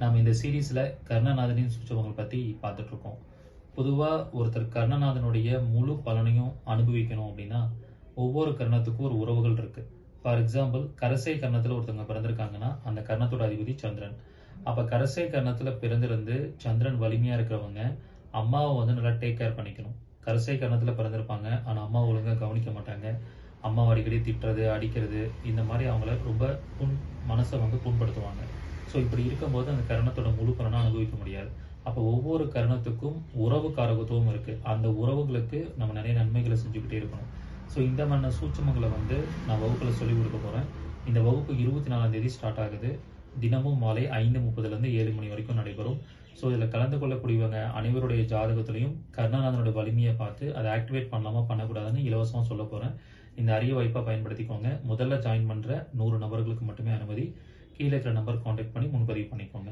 நாம் இந்த சீரீஸில் கர்ணநாதனின் சூட்சமங்கள் பற்றி பார்த்துட்ருக்கோம். பொதுவாக ஒருத்தர் கர்ணநாதனுடைய முழு பலனையும் அனுபவிக்கணும் அப்படின்னா ஒவ்வொரு கர்ணத்துக்கும் ஒரு உறவுகள் இருக்குது ஃபார் எக்ஸாம்பிள் கரசை கர்ணத்தில் ஒருத்தவங்க பிறந்திருக்காங்கன்னா அந்த கர்ணத்தோட அதிபதி சந்திரன். அப்போ கரசை கர்ணத்தில் பிறந்திருந்து சந்திரன் வலிமையாக இருக்கிறவங்க அம்மாவை வந்து நல்லா டேக் கேர் பண்ணிக்கணும். கரசை கர்ணத்தில் பிறந்திருப்பாங்க ஆனால் அம்மா ஒழுங்காக கவனிக்க மாட்டாங்க. அம்மாவை அடிக்கடி திட்டுறது அடிக்கிறது இந்த மாதிரி அவங்கள ரொம்ப புண் மனசை வந்து புண்படுத்துவாங்க. ஸோ இப்படி இருக்கும்போது அந்த கரணத்தோட முழு பலனை அனுபவிக்க முடியாது. அப்போ ஒவ்வொரு கரணத்துக்கும் உறவு காரகத்துவம் இருக்கு. அந்த உறவுகளுக்கு நம்ம நிறைய நன்மைகளை செஞ்சுக்கிட்டே இருக்கணும். ஸோ இந்த மன்ன சூட்சமங்களை வந்து நான் வகுப்பில் சொல்லிக் கொடுக்க போகிறேன் இந்த வகுப்பு இருபத்தி நாலாம் தேதி ஸ்டார்ட் ஆகுது. தினமும் மாலை ஐந்து முப்பதுலேருந்து ஏழு மணி வரைக்கும் நடைபெறும். ஸோ இதில் கலந்து கொள்ளக்கூடியவங்க அனைவருடைய ஜாதகத்திலையும் கருணாநாதனோட வலிமையை பார்த்து அதை ஆக்டிவேட் பண்ணலாமா பண்ணக்கூடாதுன்னு இலவசமாக சொல்ல போகிறேன் இந்த அரிய வாய்ப்பை பயன்படுத்திக்கோங்க. முதல்ல ஜாயின் பண்ணுற நூறு நபர்களுக்கு மட்டுமே அனுமதி. கீழே இருக்கிற நம்பர் காண்டாக்ட் பண்ணி முன்பதிவு பண்ணிக்கோங்க.